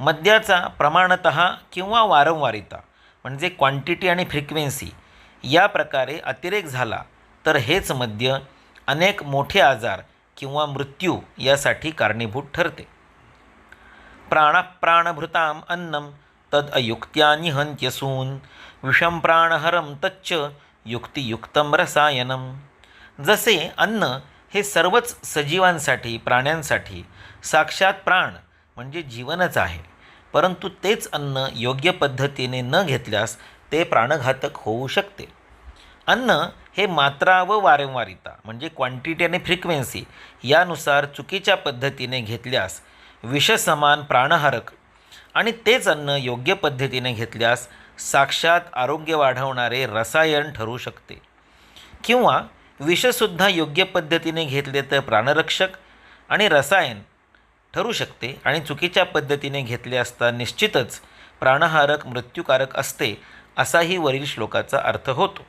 मद्याचा प्रमाणत किंवा वारंवारिता म्हणजे क्वांटिटी आणि फ्रिक्वेन्सी या प्रकारे अतिरेक झाला तर हेच मद्य अनेक मोठे आजार किंवा मृत्यू यासाठी कारणीभूत ठरते. प्राणप्राणभृताम अन्नम तद अयुक्त्या निहंत्यसून विषम प्राणहरम तच्च युक्तियुक्तम रसायनम. जसे अन्न हे सर्वच सजीवांसाठी प्राण्यांसाठी साक्षात प्राण म्हणजे जीवनच आहे. परंतु तेच अन्न योग्य पद्धतीने न घेतल्यास ते प्राणघातक होऊ शकते. अन्न हे मात्रा व वारंवारिता म्हणजे क्वांटिटी आणि फ्रिक्वेन्सी यानुसार चुकीच्या पद्धतीने घेतल्यास विषसमान प्राणहारक आणि तेच अन्न योग्य पद्धतीने घेतल्यास साक्षात आरोग्य वाढवणारे रसायन ठरू शकते. किंवा विषसुद्धा योग्य पद्धतीने घेतले तर प्राणरक्षक आणि रसायन ठरू शकते आणि चुकीच्या पद्धतीने घेतले असता निश्चितच प्राणहारक मृत्यूकारक असते असाही वरील श्लोकाचा अर्थ होतो.